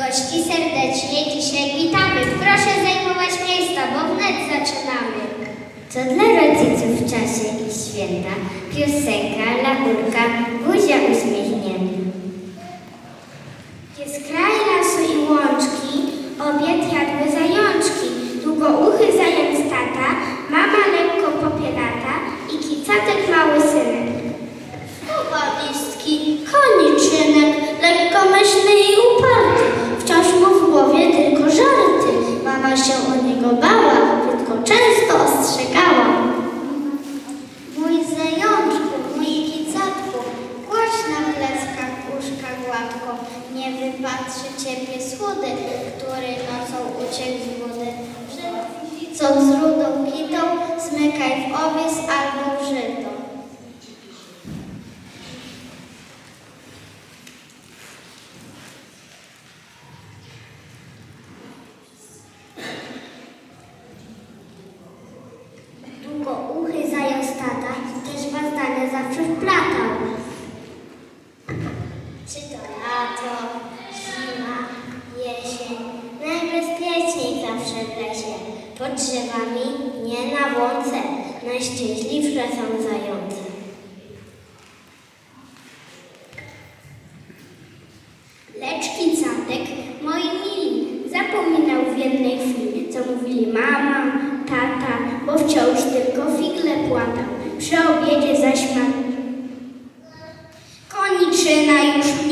Gości serdecznie dzisiaj witamy. Proszę zajmować miejsca, bo wnet zaczynamy. Co dla rodziców w czasie ich święta? Piosenka, laurka, buzia uśmiechnięta. Jest kraj lasu i łączki, obiad jadły zajączki. Długouchy zając tata, mama lekko popielata i kicatek mały synek. Słowa listki, koniczynek, lekkomyślny i uparty. Wciąż mu w głowie tylko żarty. Mama się o niego bała, tylko często ostrzegała. Mój zajączku, mój kicatku, płacz na pleskach uszka gładko. Nie wypatrzy ciebie schody, który nocą uciekł z wody. Co z rudą kitą, zmykaj w owies albo w żyto. Długouchy zając tata też was zdania zawsze wplatał. Czy to lato, zima, jesień, najbezpieczniej zawsze w lesie. Pod drzewami, nie na łące, najszczęśliwsze są zające. Lecz kicatek, moi mili, zapominał w jednej chwili, co mówili mama, tata, bo wciąż tylko figle płatał. Przy obiedzie zaś. ensinai-os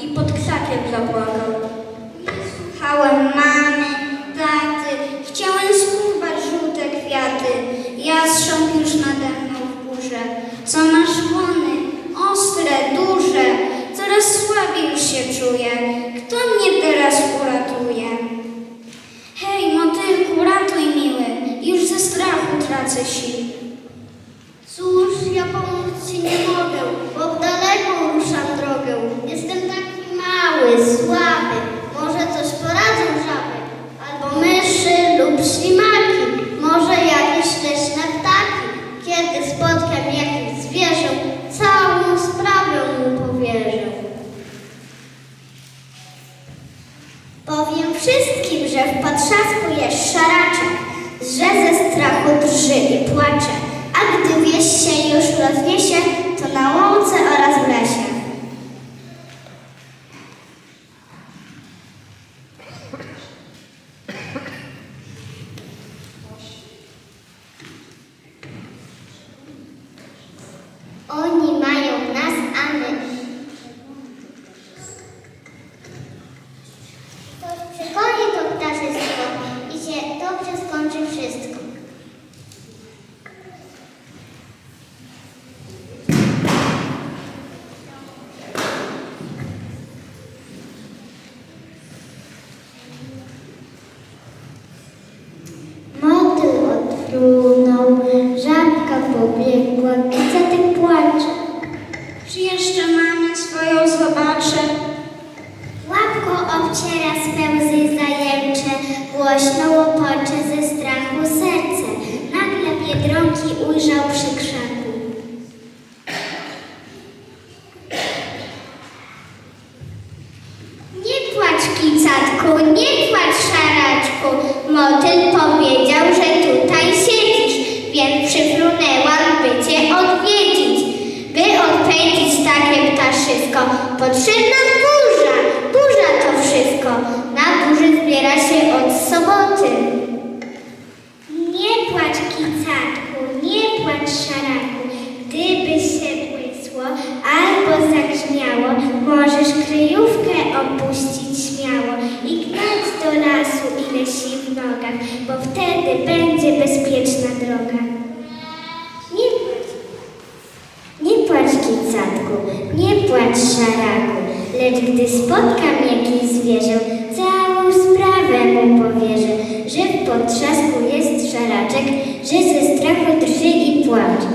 i pod krzakiem zapłakał. Nie słuchałem mamy, taty, chciałem skubać żółte kwiaty. Jastrząb już nade mną w górze. Co masz wony, ostre, duże, coraz słabiej już się czuję. Kto mnie teraz uratuje? Hej, motylku, ratuj miły, już ze strachu tracę siły. Cóż, ja pomóc ci nie mogę, bo w daleką ruszam drogę. Jestem taki mały, słaby, może coś poradzą żaby, albo myszy lub ślimaki, może jakieś leśne ptaki. Kiedy spotkam jakieś zwierzę, całą sprawę mu powierzę. Powiem wszystkim, że w potrzasku jest szaraczek, że ze strachu drży i płacze, a gdy wieś się już rozniesie, to na łące oraz w lesie. Pobiegła, kicatek płacze. Czy jeszcze mamy swoją zobaczę? Łapko obciera swe łzy zajęcze, głośno łopocze ze strachu serce. Nagle Biedronki ujrzał przy krzaku. Motyl powiedział, że tutaj siedzisz, więc przyfrunęłam, by cię odwiedzić. By odpędzić takie ptaszysko, potrzebna burza. Burza to wszystko. Na burzy zbiera się od soboty. Nie płacz, kicatku, nie płacz, szaraku. Gdyby się błysło albo zagrzmiało, możesz kryjówkę opuścić śmiało i gnać do lasu ile sił w nogach, bo wtedy będzie bezpieczna droga. Nie płacz, nie płacz, kicatku, nie płacz, szaraku, lecz gdy spotkam jakieś zwierzę, całą sprawę mu powierzę, że w potrzasku jest szaraczek, że ze strachu drży i płacze.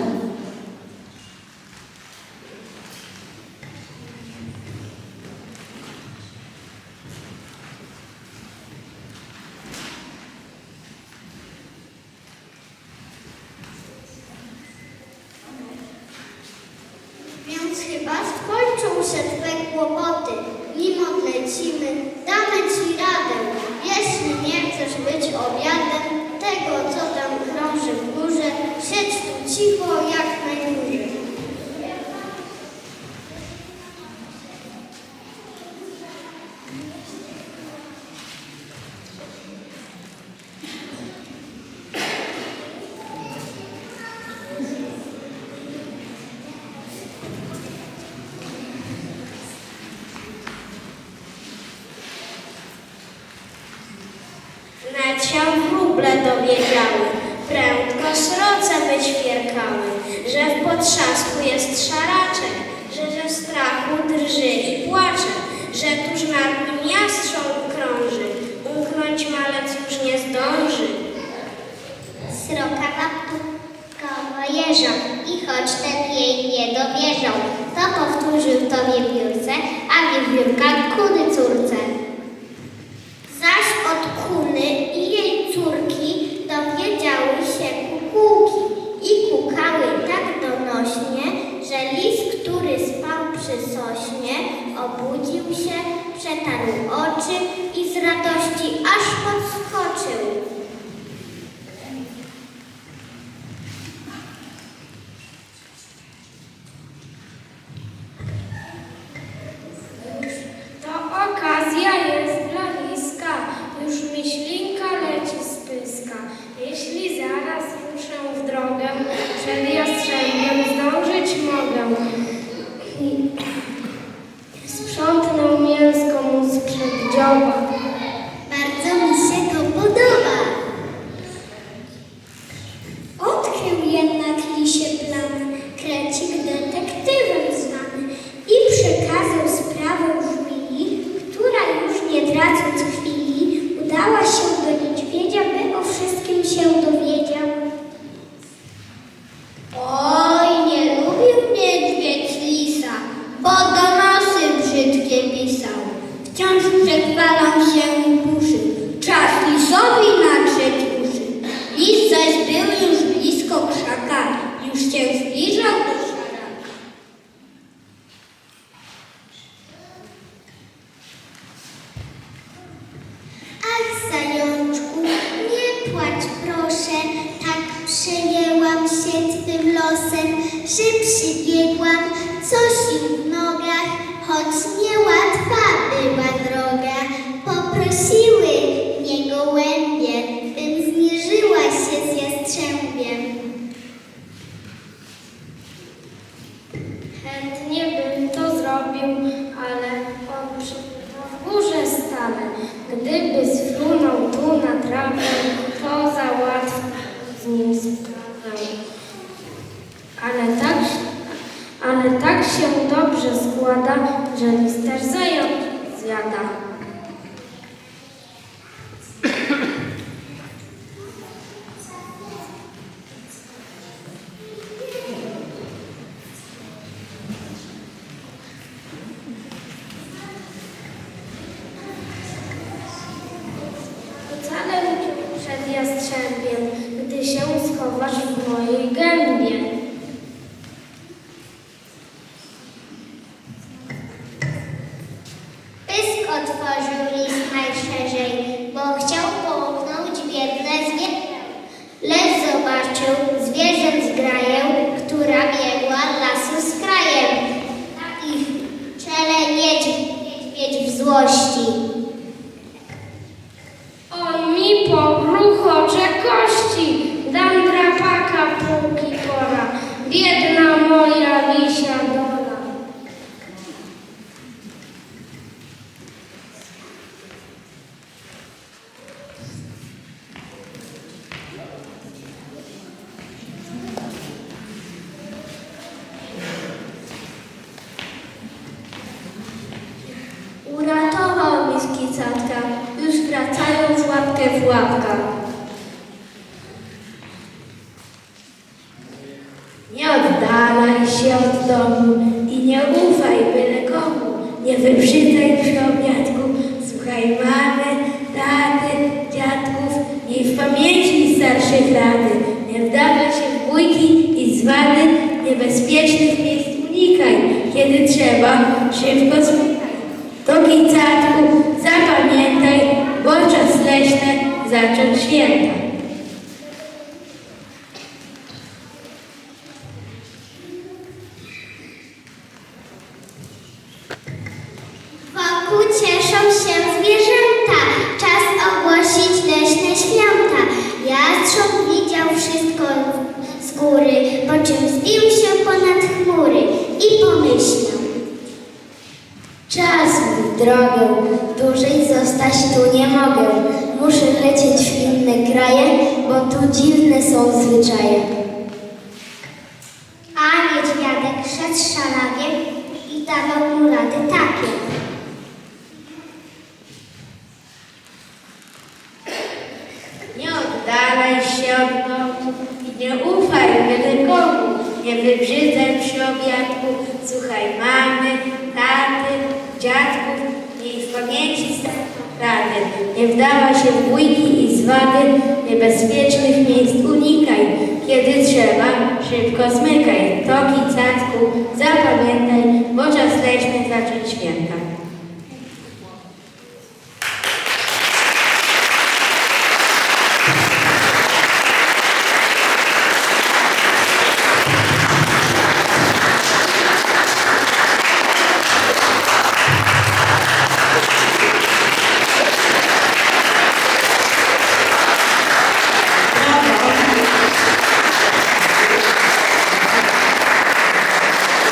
Kłopoty. Nim odlecimy, się wróble dowiedziały, prędko sroce wyćwierkały, że w potrzasku jest szaraczek, że ze strachu drży i płacze, że tuż nad nim jastrząb krąży, umknąć malec już nie zdąży. Sroka napukała jeżą i choć ten jej nie dowierzał, to powtórzył to wiewiórce, a wiewiórka kuny córce. Zaś od kuny i jej córki dowiedziały się kukułki i kukały tak donośnie, że lis, który spał przy sośnie, obudził się, przetarł oczy i z radości aż podskoczył. To okazja jest dla liska, już mi ślinka leci z pyska. Jeśli zaraz ruszę w drogę, przed jastrzębiem zdążyć mogę. I sprzątnę mięsko mu sprzed dzioba. Bardzo mi się to podoba. Odkrył jednak lisie plan, krecik detektywem znany i przekazał sprawę żmii, która już nie tracąc chwili, udała się do niedźwiedzia, by o wszystkim się dowiedział. Oj, nie lubił niedźwiedź lisa, bo donosy brzydkie pisał. Wciąż przekwalał się i burzy, czas lisowi natrzeć uszy. Lis zaś był już blisko krzaka, już się zbliżał do szaraka. Ach, zajączku, nie płacz proszę, tak przejęłam się twym losem, że przybiegłam, coś im w nogach, choć niełatwa była masz w mojej gębie. Pysk otworzył list najszerzej, bo chciał połknąć biedne zwierzę. Lecz zobaczył zwierzę z która biegła lasu z krajem. Na ich czele niedźwiedź, niedźwiedź w złości. Święta. Wokół cieszą się zwierzęta, czas ogłosić leśne święta. Jastrząb widział wszystko z góry, po czym zbił się ponad chmury i pomyślał. Czas drogę, dłużej zostać tu nie mogę. Muszę lecieć w inne kraje, bo tu dziwne są zwyczaje. A niedźwiadek szedł szalawie i dawał mu rady takie. Nie oddalaj się od i nie ufaj byle komu. Nie wybrzydzaj przy obiadku, słuchaj mamy, taty, dziadków, miej w pamięci starszą rady. Nie wdawaj się w bójki i zwady niebezpiecznych miejsc unikaj. Kiedy trzeba, szybko zmykaj. Toki, cacku, zapamiętaj, bo czas leśny zacząć święta.